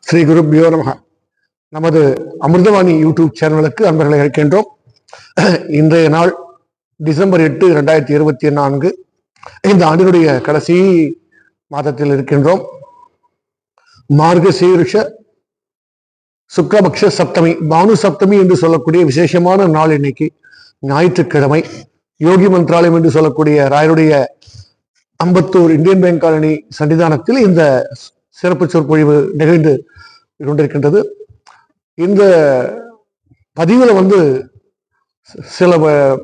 ஸ்ரீ குரு நமக. நமது அமிர்தவாணி யூடியூப் சேனலுக்கு அன்பர்களை அழைக்கின்றோம். இன்றைய நாள் டிசம்பர் எட்டு இரண்டாயிரத்தி இருபத்தி நான்கு. இந்த ஆண்டினுடைய கடைசி மாதத்தில் இருக்கின்றோம். மார்க சீருஷ சுக்லபக்ஷ சப்தமி பானு சப்தமி என்று சொல்லக்கூடிய விசேஷமான நாள் இன்னைக்கு. ஞாயிற்றுக்கிழமை யோகி மந்த்ராலயம் என்று சொல்லக்கூடிய ராயருடைய அம்பத்தூர் இந்தியன் பேங்க் காலனி சன்னிதானத்தில் இந்த சிறப்பு சொற்பொழிவு நிகழ்ந்து கொண்டிருக்கின்றது. இந்த பதிவில் வந்து சில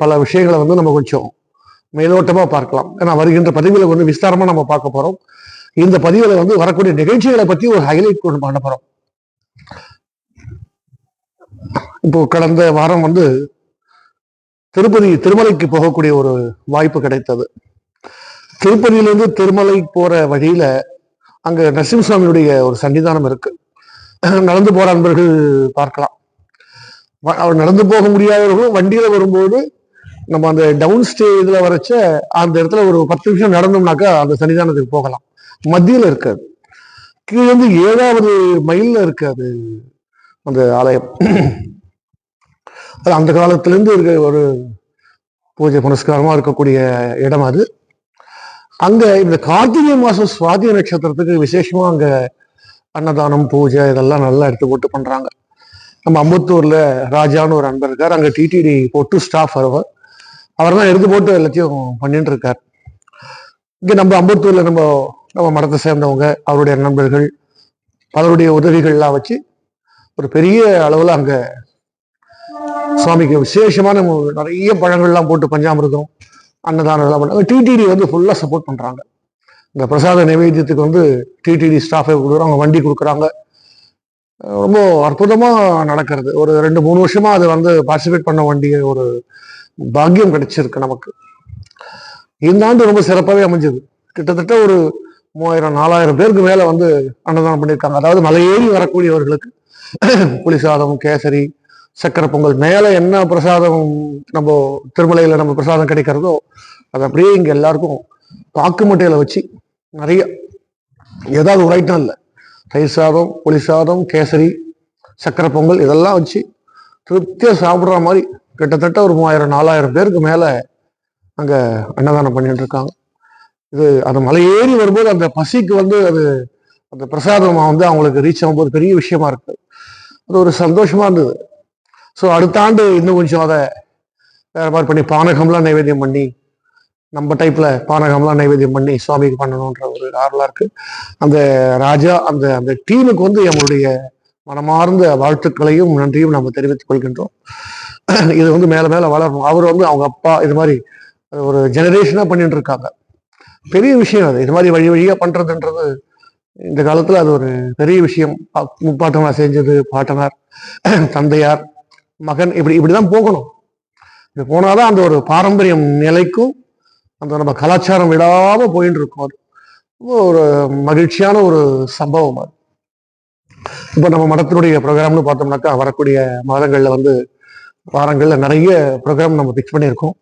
பல விஷயங்களை வந்து நம்ம கொஞ்சம் மேலோட்டமாக பார்க்கலாம். ஏன்னா வருகின்ற பதிவில் வந்து விஸ்தாரமாக நம்ம பார்க்க போகிறோம் இந்த பதிவில் வந்து வரக்கூடிய நிகழ்ச்சிகளை பற்றி ஒரு ஹைலைட் கொண்டு பண்ண போகிறோம் இப்போ கடந்த வாரம் வந்து திருப்பதி திருமலைக்கு போகக்கூடிய ஒரு வாய்ப்பு கிடைத்தது. திருப்பதியிலிருந்து திருமலை போகிற வழியில் அங்கே நரசிம்மசுவாமியுடைய ஒரு சன்னிதானம் இருக்குது நடந்து போற அன்பர்கள் பார்க்கலாம். அவர் நடந்து போக முடியாதவர்களும் வண்டியில வரும்போது நம்ம அந்த டவுன் ஸ்டே இதுல வரைச்ச அந்த இடத்துல ஒரு பத்து நிமிஷம் நடந்தோம்னாக்கா அந்த சன்னிதானத்துக்கு போகலாம். மத்தியில இருக்காது. கீழே வந்து ஏழாவது மைல்ல இருக்காது அந்த ஆலயம். அது அந்த காலத்திலிருந்து இருக்க ஒரு பூஜை புனஸ்காரமா இருக்கக்கூடிய இடம் அது. அங்க இந்த கார்த்திகை மாசம் சுவாதி நட்சத்திரத்துக்கு விசேஷமா அங்க அன்னதானம் பூஜை இதெல்லாம் நல்லா எடுத்து போட்டு பண்ணுறாங்க நம்ம அம்புத்தூரில் ராஜான்னு ஒரு அன்பர் இருக்கார். அங்கே டிடிடி போட்டு ஸ்டாஃப் அவர். அவர் தான் எடுத்து போட்டு எல்லாத்தையும் பண்ணிட்டு இருக்கார் இங்கே நம்ம அம்பத்தூரில் நம்ம நம்ம மடத்தை சேர்ந்தவங்க அவருடைய நண்பர்கள் பலருடைய உதவிகள்லாம் வச்சு ஒரு பெரிய அளவில் அங்கே சுவாமிக்கு விசேஷமான நிறைய பழங்கள்லாம் போட்டு பஞ்சாமிரதம் அன்னதானம் எல்லாம் பண்ணாங்க டிடிடி வந்து ஃபுல்லாக சப்போர்ட் பண்ணுறாங்க இந்த பிரசாத நைவேத்தியத்துக்கு வந்து டிடிடி ஸ்டாஃபை கொடுக்குறாங்க வண்டி கொடுக்குறாங்க. ரொம்ப அற்புதமாக நடக்கிறது. ஒரு ரெண்டு மூணு வருஷமா அது வந்து பார்ட்டிசிபேட் பண்ண வேண்டிய ஒரு பாக்கியம் கிடைச்சிருக்கு நமக்கு. இந்த ஆண்டு ரொம்ப சிறப்பாகவே அமைஞ்சது. கிட்டத்தட்ட ஒரு மூவாயிரம் நாலாயிரம் பேருக்கு மேலே வந்து அன்னதானம் பண்ணியிருக்காங்க. அதாவது மலையேறி வரக்கூடியவர்களுக்கு புளிசாதம் கேசரி சக்கரை பொங்கல் மேலே என்ன பிரசாதம் நம்ம திருமலையில் நம்ம பிரசாதம் கிடைக்கிறதோ அது அப்படியே இங்கே எல்லாருக்கும் பாக்கு மட்டையில வச்சு நிறைய ஏதாவது ஒரு ஐட்டம் இல்லை. தயிர் சாதம் புளி சாதம் கேசரி சக்கரை பொங்கல் இதெல்லாம் வச்சு திருப்தியாக சாப்பிட்ற மாதிரி கிட்டத்தட்ட ஒரு மூவாயிரம் நாலாயிரம் பேருக்கு மேலே அங்கே அன்னதானம் பண்ணிட்டு இருக்காங்க. இது அந்த ஏறி வரும்போது அந்த பசிக்கு வந்து அது அந்த பிரசாதமாக வந்து அவங்களுக்கு ரீச் ஆகும்போது பெரிய விஷயமா இருக்கு. அது ஒரு சந்தோஷமா இருந்தது. ஸோ அடுத்த ஆண்டு இன்னும் கொஞ்சம் அதை வேற மாதிரி பண்ணி பானகம்லாம் நைவேத்தியம் பண்ணி நம்ம டைப்ல பானகம்லாம் நைவேத்தியம் பண்ணி சுவாமிக்கு பண்ணணுன்ற ஒரு ஆர்வலா இருக்கு. அந்த ராஜா அந்த அந்த டீமுக்கு வந்து நம்மளுடைய மனமார்ந்த வாழ்த்துக்களையும் நன்றியும் நம்ம தெரிவித்துக் கொள்கின்றோம். இது வந்து மேல மேல வளரணும் அவர் வந்து அவங்க அப்பா இது மாதிரி ஒரு ஜெனரேஷனா பண்ணிட்டு இருக்காங்க. பெரிய விஷயம் அது. இது மாதிரி வழி வழியா பண்றதுன்றது இந்த காலத்துல அது ஒரு பெரிய விஷயம். முப்பாட்டனார் செஞ்சது பாட்டனார் தந்தையார் மகன் இப்படி இப்படிதான் போகணும். இது போனாதான் அந்த ஒரு பாரம்பரியம் நிலைக்கும் அந்த நம்ம கலாச்சாரம் விடாமல் போயின்னு இருக்கோம் அது ரொம்ப ஒரு மகிழ்ச்சியான ஒரு சம்பவம் அது. இப்போ நம்ம மடத்தினுடைய ப்ரோக்ராம்னு பார்த்தோம்னாக்கா வரக்கூடிய மாதங்களில் வந்து வாரங்களில் நிறைய ப்ரோக்ராம் நம்ம ஃபிக்ஸ் பண்ணியிருக்கோம்.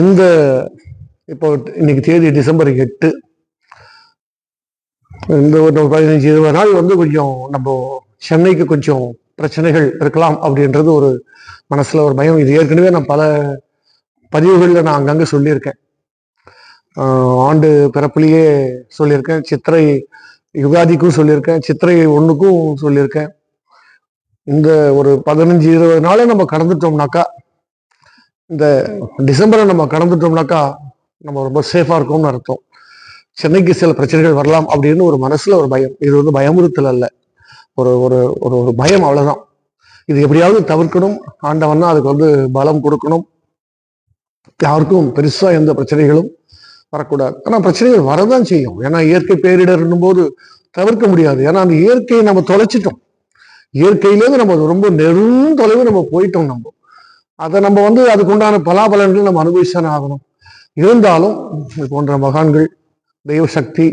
இந்த இப்போ இன்னைக்கு தேதி டிசம்பர் எட்டு. இந்த ஒரு பதினஞ்சு இருபது நாள் வந்து கொஞ்சம் நம்ம சென்னைக்கு கொஞ்சம் பிரச்சனைகள் இருக்கலாம் அப்படின்றது ஒரு மனசுல ஒரு பயம். இது ஏற்கனவே நான் பல பதிவுகளில் நான் அங்கங்கே சொல்லியிருக்கேன். ஆண்டு பிறப்புலேயே சொல்லியிருக்கேன். சித்திரை யுகாதிக்கும் சொல்லியிருக்கேன். சித்திரை ஒன்றுக்கும் சொல்லியிருக்கேன். இந்த ஒரு பதினஞ்சு இருபது நாளே நம்ம கடந்துட்டோம்னாக்கா இந்த டிசம்பரை நம்ம கடந்துட்டோம்னாக்கா நம்ம ரொம்ப சேஃபாக இருக்கோம்னு அர்த்தம். சென்னைக்கு சில பிரச்சனைகள் வரலாம் அப்படின்னு ஒரு மனசில் ஒரு பயம். இது வந்து பயமுறுத்தல் அல்ல. ஒரு ஒரு ஒரு ஒரு பயம் அவ்வளோதான் இது எப்படியாவது தவிர்க்கணும். ஆண்டவன்னா அதுக்கு வந்து பலம் கொடுக்கணும். யாருக்கும் பெருசா எந்த பிரச்சனைகளும் வரக்கூடாது. ஆனா பிரச்சனைகள் வரதான் செய்யும். ஏன்னா இயற்கை பேரிடர்னும் போது தவிர்க்க முடியாது. ஏன்னா அந்த இயற்கையை நம்ம தொலைச்சிட்டோம். இயற்கையிலேருந்து நம்ம ரொம்ப நெரும் தொலைவு நம்ம போயிட்டோம் நம்ம. அதை நம்ம வந்து அதுக்கு உண்டான பலாபலன்கள் நம்ம அனுபவிச்சானே ஆகணும். இருந்தாலும் இது போன்ற மகான்கள் தெய்வ சக்தி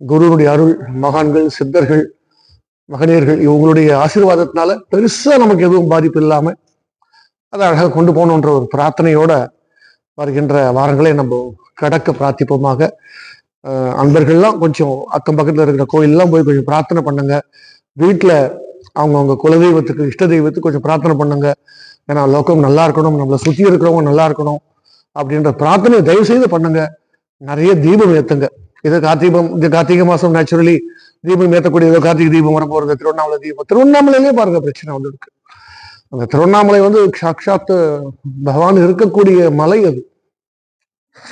குருனுடைய அருள் மகான்கள் சித்தர்கள் மகனியர்கள் இவங்களுடைய ஆசீர்வாதத்தினால பெருசா நமக்கு எதுவும் பாதிப்பு இல்லாமல் அதை அழகாக கொண்டு போகணுன்ற ஒரு பிரார்த்தனையோட வருகின்ற வாரங்களை நம்ம கடக்க பிரார்த்திப்போமாக. அன்பர்கள்லாம் கொஞ்சம் அக்கம் பக்கத்தில் இருக்கிற கோயிலெலாம் போய் கொஞ்சம் பிரார்த்தனை பண்ணுங்க. வீட்டில் அவங்கவுங்க குலதெய்வத்துக்கு இஷ்ட தெய்வத்துக்கு கொஞ்சம் பிரார்த்தனை பண்ணுங்க. ஏன்னா லோகம் நல்லா இருக்கணும் நம்மளை சுத்தி இருக்கிறவங்க நல்லா இருக்கணும் அப்படின்ற பிரார்த்தனை தயவு செய்து பண்ணுங்க. நிறைய தீபம் ஏத்துங்க. இது கார்த்திகம் இந்த கார்த்திகை மாதம் நேச்சுரலி தீபம் ஏற்றக்கூடிய கார்த்திகை தீபம் வர திருவண்ணாமலை தீபம். திருவண்ணாமலையிலே பாருங்க பிரச்சனை வந்து இருக்கு அந்த திருவண்ணாமலை வந்து சாட்சாத்து பகவான் இருக்கக்கூடிய மலை அது.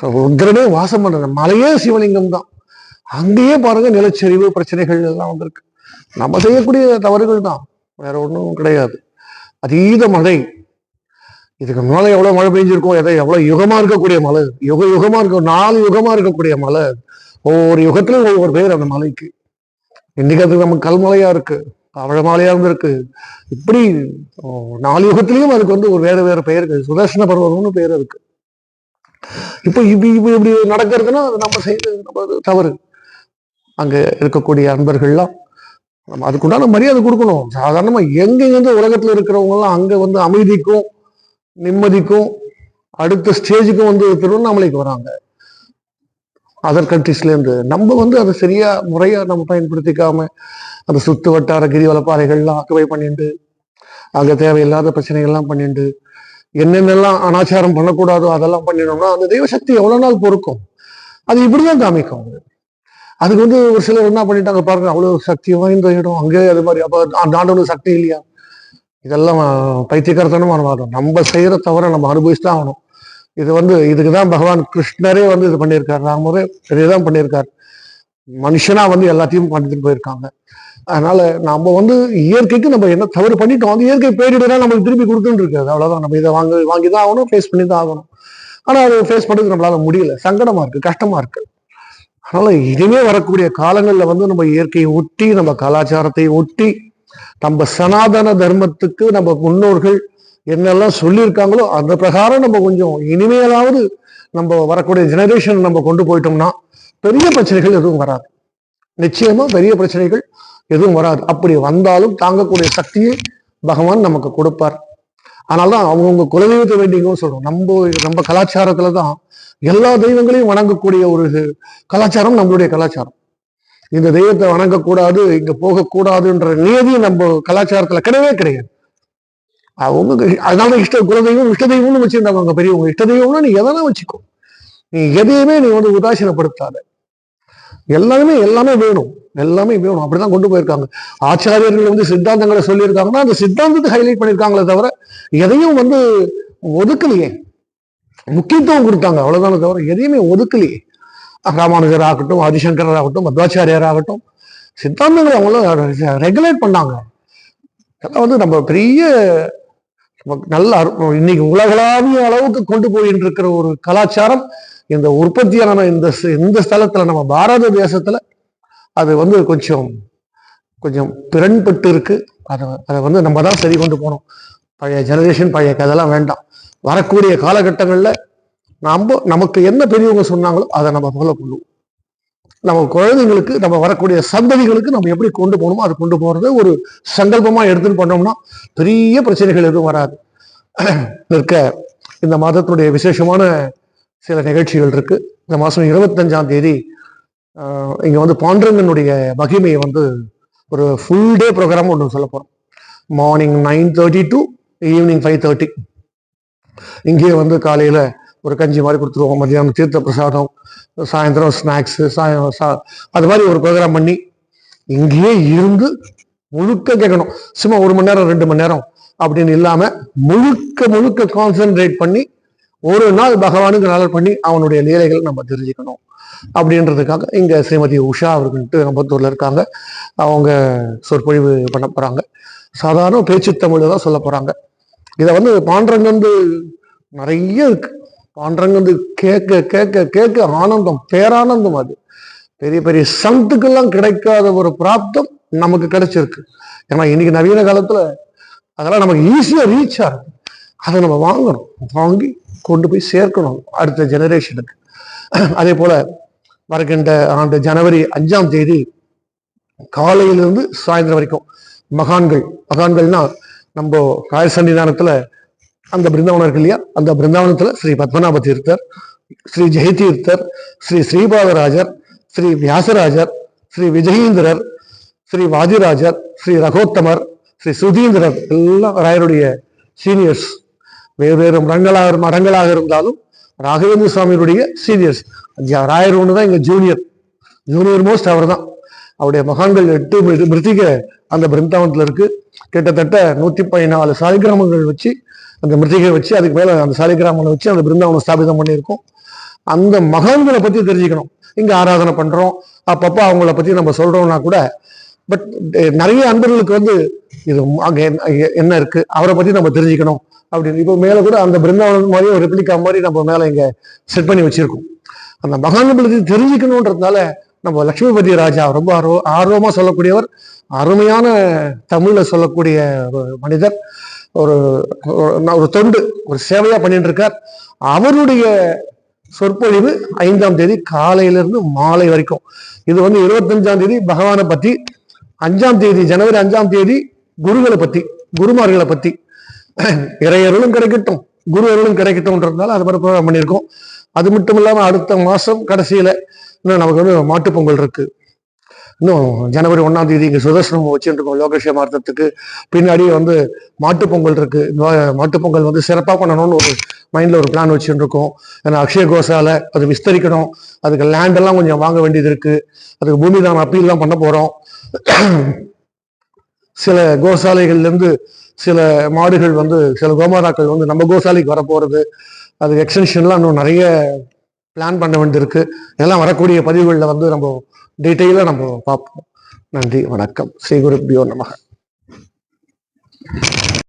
So, ருத்ரனே வாசம் பண்ற மலையே சிவலிங்கம் தான். அங்கேயே பாருங்க நிலச்சரிவு பிரச்சனைகள் எல்லாம் வந்திருக்கு. நம்ம செய்யக்கூடிய தவறுகள் தான். வேற ஒன்றும் கிடையாது. அதீத மழை. இதுக்கு முன்னால எவ்வளவு மழை பெஞ்சிருக்கும் எதை எவ்வளவு யுகமா இருக்கக்கூடிய மலை யுக யுகமா இருக்க நாலு யுகமா இருக்கக்கூடிய மலை ஒவ்வொரு யுகத்திலும் ஒவ்வொரு பேர் அந்த மலைக்கு. இன்னைக்கு அது நமக்கு கல்மலையா இருக்கு. பவழமலையா இருந்திருக்கு. இப்படி நாலு யுகத்திலையும் அதுக்கு வந்து ஒரு வேற வேற பெயர் இருக்கு சுதர்சன பர்வதம்னு பேர் இருக்கு. இப்போ இப்படி இப்படி இப்படி நடக்கிறதுனா அது நம்ம செய்து நம்ம தவறு. அங்க இருக்கக்கூடிய அன்பர்கள்லாம் நம்ம அதுக்குண்டான மரியாதை கொடுக்கணும். சாதாரணமா எங்கெங்க உலகத்துல இருக்கிறவங்க எல்லாம் அங்க வந்து அமைதிக்கும் நிம்மதிக்கும் அடுத்த ஸ்டேஜுக்கும் வந்து திருவண்ணாமலைக்கு வராங்க. அதர் கண்ட்ரீஸ்ல இருந்து. நம்ம வந்து அதை சரியா முறையாக நம்ம பயன்படுத்திக்காம அந்த சுத்து வட்டார கிரிவல பாறைகள்லாம் ஆக்குவை பண்ணிட்டு அங்கே தேவையில்லாத பிரச்சனைகள்லாம் பண்ணிட்டு என்னென்னலாம் அனாச்சாரம் பண்ணக்கூடாதோ அதெல்லாம் பண்ணினோம்னா அந்த தெய்வ சக்தி எவ்வளோ நாள் பொறுக்கும்? அது இப்படிதான் காமிக்கும். அதுக்கு வந்து ஒரு சிலர் என்ன பண்ணிட்டாங்க பாருங்க அவ்வளோ சக்தி வாய்ந்த இடம் அங்கே அது மாதிரி அப்போ அந்த ஆண்டவனுக்கு சக்தி இல்லையா? இதெல்லாம் பைத்தியக்காரத்தனமான வாதம். நம்ம செய்கிற தவிர நம்ம அனுபவிச்சு தான் ஆகணும். இது வந்து இதுக்கு தான் பகவான் கிருஷ்ணரே வந்து இது பண்ணியிருக்காரு. ராமரே இதுதான் பண்ணியிருக்காரு. மனுஷனா வந்து எல்லாத்தையும் பண்ணிட்டு போயிருக்காங்க. அதனால நம்ம வந்து இயற்கைக்கு நம்ம என்ன தவறு பண்ணிட்டோம் அந்த இயற்கை பேரிடரா நம்மளுக்கு திருப்பி கொடுத்துட்டு இருக்காது அவ்வளவுதான். நம்ம இதை வாங்க வாங்கி தான் ஆகணும் ஃபேஸ் பண்ணி தான் ஆகணும். ஆனா அதை ஃபேஸ் பண்ணுறது நம்மளால முடியல. சங்கடமா இருக்கு கஷ்டமா இருக்கு. அதனால இனிமே வரக்கூடிய காலங்கள்ல வந்து நம்ம இயற்கையை ஒட்டி நம்ம கலாச்சாரத்தை ஒட்டி நம்ம சனாதன தர்மத்துக்கு நம்ம முன்னோர்கள் என்னெல்லாம் சொல்லியிருக்காங்களோ அந்த பிரகாரம் நம்ம கொஞ்சம் இனிமேலாவது நம்ம வரக்கூடிய ஜெனரேஷன் நம்ம கொண்டு போயிட்டோம்னா பெரிய பிரச்சனைகள் எதுவும் வராது. நிச்சயமா பெரிய பிரச்சனைகள் எதுவும் வராது. அப்படி வந்தாலும் தாங்கக்கூடிய சக்தியை பகவான் நமக்கு கொடுப்பார். ஆனால்தான் அவங்கவுங்க குலதெய்வத்தை வேண்டிங்கவும் சொல்றோம். நம்ம நம்ம கலாச்சாரத்துல தான் எல்லா தெய்வங்களையும் வணங்கக்கூடிய ஒரு கலாச்சாரம் நம்மளுடைய கலாச்சாரம். இந்த தெய்வத்தை வணங்கக்கூடாது இங்க போகக்கூடாதுன்ற நியதி நம்ம கலாச்சாரத்துல கிடையவே கிடையாது. அவங்க அதனால இஷ்ட குலதெய்வம் இஷ்ட தெய்வம்னு வச்சிருந்தாங்க அவங்க பெரியவங்க இஷ்ட தெய்வம்னா நீ எதனா வச்சுக்கோ. நீ எதையுமே நீ வந்து உதாசீனப்படுத்தாத. எல்லாமே எல்லாமே வேணும். எல்லாமே வேணும். அப்படிதான் கொண்டு போயிருக்காங்க. ஆச்சாரியர்கள் வந்து சித்தாந்தங்களை சொல்லியிருக்காங்கன்னா அந்த சித்தாந்தத்தை ஹைலைட் பண்ணியிருக்காங்களே தவிர எதையும் வந்து ஒதுக்கலையே. முக்கியத்துவம் கொடுத்தாங்க. அவ்வளவுதானே தவிர எதையுமே ஒதுக்கலையே. ராமானுஜர் ஆகட்டும் ஆதிசங்கரர் ஆகட்டும் மத்வாச்சாரியர் ஆகட்டும் சித்தாந்தங்களை அவங்களும் ரெகுலேட் பண்ணாங்க. அதெல்லாம் வந்து நம்ம பெரிய நல்ல இன்னைக்கு உலகளாவிய அளவுக்கு கொண்டு போயிட்டு இருக்கிற ஒரு கலாச்சாரம் இந்த உற்பத்தியான இந்த ஸ்- இந்த ஸ்தலத்துல நம்ம பாரத தேசத்துல அது வந்து கொஞ்சம் கொஞ்சம் திறன்பட்டு இருக்கு அதை அதை வந்து நம்ம தான் சரி கொண்டு போகணும். பழைய ஜெனரேஷன் பழைய கதைலாம் வேண்டாம். வரக்கூடிய காலகட்டங்களில் நம்ம நமக்கு என்ன பெரியவங்க சொன்னாங்களோ அதை நம்ம ஃபாலோ பண்ணுவோம். நம்ம குழந்தைங்களுக்கு நம்ம வரக்கூடிய சந்ததிகளுக்கு நம்ம எப்படி கொண்டு போகணுமோ அதை கொண்டு போகிறது ஒரு சங்கல்பமா எடுத்துன்னு பண்ணோம்னா பெரிய பிரச்சனைகள் எதுவும் வராது. இருக்க இந்த மாதத்தினுடைய விசேஷமான சில நிகழ்ச்சிகள் இருக்கு. இந்த மாதம் இருபத்தஞ்சாம் தேதி இங்க வந்து பாண்டரங்கனுடைய மகிமையை வந்து ஒரு ஃபுல் டே ப்ரோக்ராம் ஒன்று சொல்ல போறோம். Morning nine thirty to evening five thirty இங்கேயே வந்து காலையில ஒரு கஞ்சி மாதிரி கொடுத்துருவோம். மத்தியானம் தீர்த்த பிரசாதம் சாயந்தரம் ஸ்நாக்ஸு சாயம் சா- அது மாதிரி ஒரு ப்ரோக்ராம் பண்ணி இங்கேயே இருந்து முழுக்க கேட்கணும். சும்மா ஒரு மணி நேரம் ரெண்டு மணி நேரம் அப்படின்னு இல்லாமல் முழுக்க முழுக்க கான்சென்ட்ரேட் பண்ணி ஒரு நாள் பகவானுக்கு நாள் பண்ணி அவனுடைய லீலைகள் நம்ம தெரிஞ்சுக்கணும். அப்படின்றதுக்காக இங்க ஸ்ரீமதி உஷா அவர்கள்ட்டு நம்பத்தூர்ல இருக்காங்க. அவங்க சொற்பொழிவு பண்ண போறாங்க. சாதாரண பேச்சு தமிழ் தான் சொல்ல போறாங்க. இதை வந்து பாண்டரங்க வந்து நிறைய இருக்கு. பாண்டரங்க வந்து கேட்க கேட்க கேட்க ஆனந்தம் பேரானந்தம் அது. பெரிய பெரிய சந்துக்கெல்லாம் கிடைக்காத ஒரு பிராப்தம் நமக்கு கிடைச்சிருக்கு. ஏன்னா இன்னைக்கு நவீன காலத்துல அதெல்லாம் நமக்கு ஈஸியா ரீச் ஆகும் அதை நம்ம வாங்கணும். வாங்கி கொண்டு போய் சேர்க்கணும் அடுத்த ஜெனரேஷனுக்கு அதே போல வருகின்ற ஆண்டு ஜனவரி அஞ்சாம் தேதி காலையிலிருந்து சாயந்தரம் வரைக்கும் மகான்கள் மகான்கள்னா நம்ம ராய சன்னிதானத்துல அந்த பிருந்தாவனம் இருக்கு இல்லையா? அந்த பிருந்தாவனத்துல ஸ்ரீ பத்மநாப தீர்த்தர் ஸ்ரீ ஜெயதீர்த்தர் ஸ்ரீ ஸ்ரீபாதராஜர் ஸ்ரீ வியாசராஜர் ஸ்ரீ விஜயேந்திரர் ஸ்ரீ வாதிராஜர் ஸ்ரீ ரகோத்தமர் ஸ்ரீ சுதீந்திரர் எல்லாம் ராயருடைய சீனியர்ஸ் வேறு வேறு மடங்களாக மடங்களாக இருந்தாலும் ராகவேந்திர சுவாமியுடைய சீனியர்ஸ் ராயர் ஒன்று தான் எங்கள் ஜூனியர் ஜூனியர் மோஸ்ட் அவர் தான். அவருடைய மகான்கள் எட்டு மிருத்திக அந்த பிருந்தாவனத்தில் இருக்கு. கிட்டத்தட்ட நூத்தி பதினாலு சாலிகிராமங்கள் வச்சு அந்த மிருத்திகை வச்சு அதுக்கு மேல அந்த சாலிகிராமனை வச்சு அந்த பிருந்தாவனம் ஸ்தாபிதம் பண்ணியிருக்கோம். அந்த மகான்களை பத்தி தெரிஞ்சுக்கணும். இங்க ஆராதனை பண்றோம். அப்பப்போ அவங்கள பத்தி நம்ம சொல்றோம்னா கூட பட் eh, நிறைய அன்பர்களுக்கு வந்து இது அங்கே என்ன- என்ன இருக்கு? அவரை பத்தி நம்ம தெரிஞ்சுக்கணும் அப்படின்னு. இப்போ மேல கூட அந்த பிருந்தாவனம் மாதிரி ஒரு ரெப்ளிகா மாதிரி நம்ம மேல இங்க செட் பண்ணி வச்சிருக்கோம். அந்த மகான்களை தெரிஞ்சுக்கணுன்றதுனால நம்ம லட்சுமிபதி ராஜா ரொம்ப ஆர்வ ஆர்வமா சொல்லக்கூடியவர் அருமையான தமிழ்ல சொல்லக்கூடிய ஒரு மனிதர். ஒரு ஒரு- தொண்டு ஒரு சேவையா பண்ணிட்டு இருக்கார் அவருடைய சொற்பொழிவு ஐந்தாம் தேதி காலையிலிருந்து மாலை வரைக்கும். இது வந்து இருபத்தஞ்சாம் தேதி பகவானை பத்தி அஞ்சாம் தேதி ஜனவரி அஞ்சாம் தேதி குருகளை பத்தி குருமார்களை பத்தி. இறையருளும் கிடைக்கட்டும் குரு அருளும் கிடைக்கட்டும்ன்றதுனால அது மாதிரி ப்ரோக்ராம் பண்ணியிருக்கோம். அது மட்டும் இல்லாமல் அடுத்த மாசம் கடைசியில இன்னும் நமக்கு வந்து மாட்டுப்பொங்கல் இருக்கு. இன்னும் ஜனவரி ஒன்றாம் தேதி இங்கே சுதர்சனம் வச்சுட்டு இருக்கோம் லோகக்ஷேமார்த்தத்துக்கு பின்னாடி வந்து மாட்டுப் பொங்கல் இருக்கு. மாட்டுப்பொங்கல் வந்து சிறப்பாக பண்ணணும்னு ஒரு மைண்டில் ஒரு பிளான் வச்சுட்டு இருக்கோம் ஏன்னா அக்ஷய கோஷால அது விஸ்தரிக்கணும். அதுக்கு லேண்டெல்லாம் கொஞ்சம் வாங்க வேண்டியது இருக்கு. அதுக்கு பூமி தான் அப்பீல்லாம் பண்ண போகிறோம் சில கோசாலைகள்லேருந்து சில மாடுகள் வந்து சில கோமாதாக்கள் வந்து நம்ம கோசாலைக்கு வர போகிறது அதுக்கு எக்ஸ்டென்ஷன்லாம் இன்னும் நிறைய பிளான் பண்ண வேண்டியிருக்கு இதெல்லாம் வரக்கூடிய பதிவுகளில் வந்து நம்ம டீட்டெயிலாக நம்ம பார்ப்போம். நன்றி வணக்கம். ஸ்ரீ குருப்பியோ நமக.